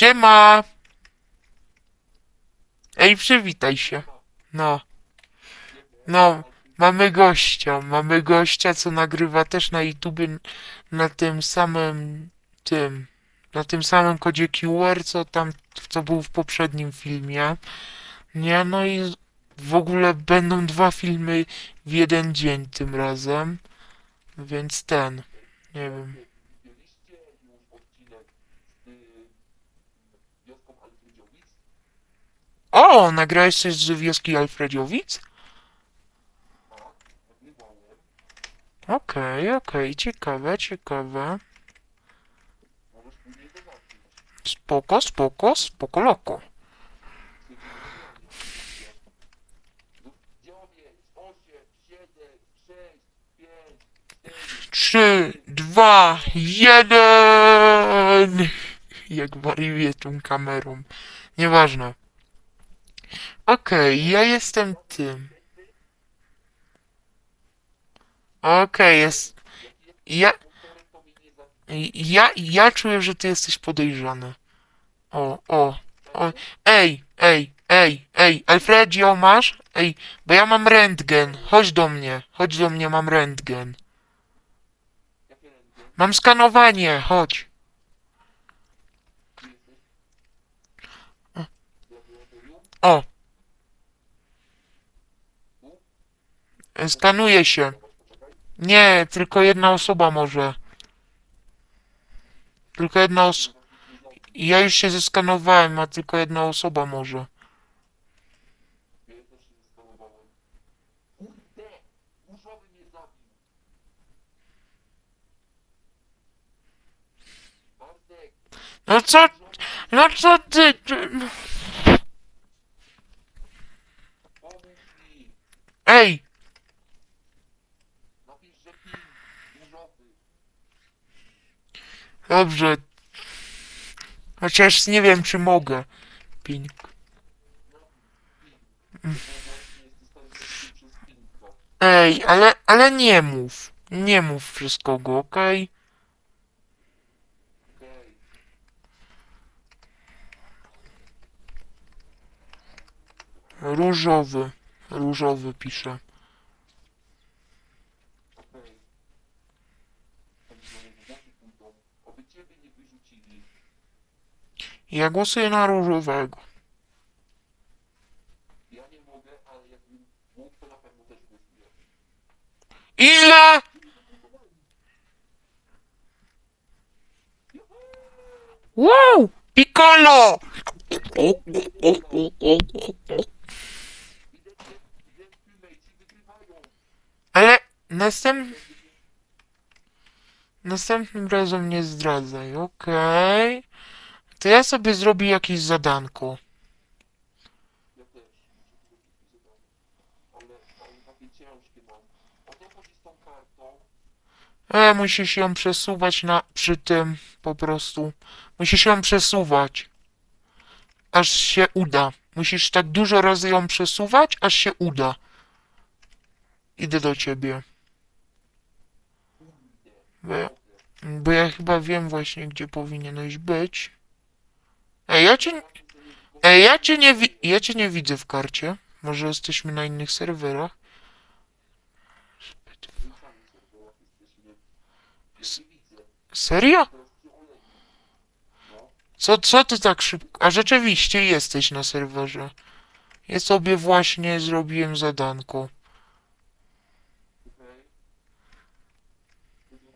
Siema! Ej, przywitaj się. No. No, mamy gościa. Mamy gościa, co nagrywa też na YouTubie na tym samym tym. Na tym samym kodzie QR, co tam, co był w poprzednim filmie. Nie, no i w ogóle będą dwa filmy w jeden dzień tym razem. Więc ten. Nie wiem. O, nagrałeś coś z wioski Alfredziowic? Okej, okej, ciekawe, ciekawe. Spoko, spoko, spoko loko. Trzy, dwa, jeden! Jak wariuję tą kamerą. Nieważne. Okej, ja jestem tym. Okej, jest. Ja. Ja, ja czuję, że ty jesteś podejrzany. O, o, o. Ej, ej, ej, ej, Alfredio masz? Ej, bo ja mam rentgen. Chodź do mnie, chodź do mnie, mam rentgen. Mam skanowanie, chodź. O. Skanuje się. Nie, tylko jedna osoba może. Tylko jedna osoba. Ja już się zeskanowałem, a tylko jedna osoba może. No co? No co ty? ty- Ej! Dobrze. Chociaż nie wiem, czy mogę. Pink. Ej, ale, ale nie mów. Nie mów wszystko go, okej? Różowy. Różowy pisze. Ja głosuję na różowego. Ile? Wow! Piccolo! Ale następ... Następnym razem nie zdradzaj, okej? To ja sobie zrobię jakieś zadanko. E, musisz ją przesuwać na przy tym po prostu. Musisz ją przesuwać. Aż się uda. Musisz tak dużo razy ją przesuwać, aż się uda. Idę do ciebie. Bo bo ja chyba wiem właśnie, gdzie powinieneś być. Ej, ja cię... Ej, ja cię nie wi... Ja cię nie widzę w karcie. Może jesteśmy na innych serwerach. Serio? Co, co ty tak szybko? A rzeczywiście jesteś na serwerze. Ja sobie właśnie zrobiłem zadanko.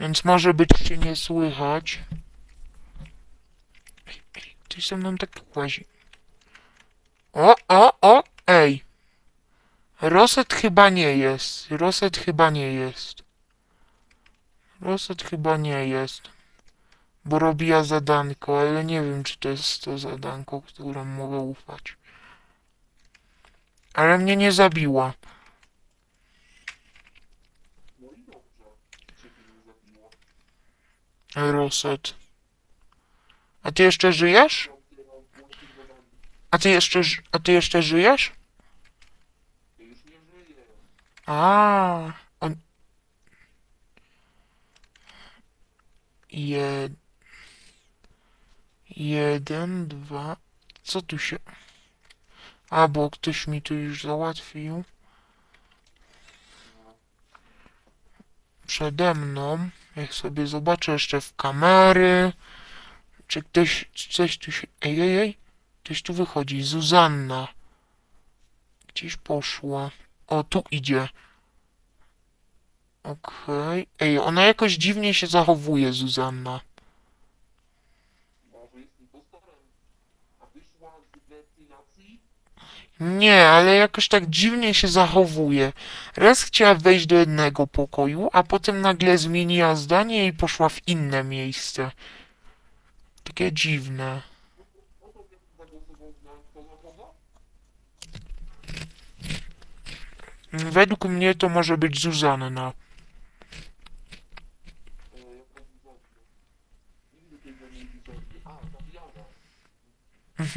Więc może być cię nie słychać. Ej, ej, ktoś ze mną tak łazi. O, o, o, ej. Roset chyba nie jest. Roset chyba nie jest. Roset chyba nie jest. Bo robiła zadanko, ale nie wiem, czy to jest to zadanko, któremu mogę ufać. Ale mnie nie zabiła. No i dobrze. Cię nie zabiło. Roset. A ty jeszcze żyjesz? A ty jeszcze, a ty jeszcze żyjesz? A, on... Jed... Jeden, dwa... Co tu się... A, bo ktoś mi tu już załatwił. Przede mną. Jak sobie zobaczę jeszcze w kamery. Czy ktoś... Coś tu się... Ej, ej, ej. Ktoś tu wychodzi. Zuzanna. Gdzieś poszła. O, tu idzie. Okej. Ej, ona jakoś dziwnie się zachowuje, Zuzanna. Może jest impostorem. A wyszła z wentylacji? Nie, ale jakoś tak dziwnie się zachowuje. Raz chciała wejść do jednego pokoju, a potem nagle zmieniła zdanie i poszła w inne miejsce. Takie dziwne. Według mnie to może być Zuzanna.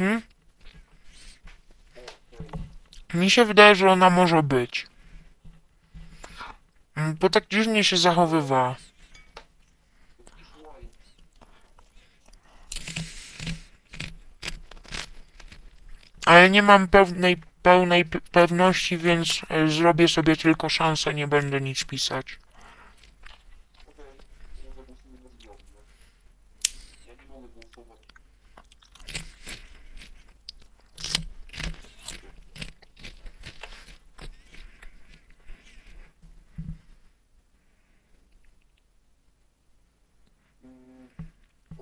E, Mi się wydaje, że ona może być. Mm, Bo tak dziwnie się zachowywała. Ale nie mam pewnej, pełnej pe- pewności, więc e, zrobię sobie tylko szansę, nie będę nic pisać.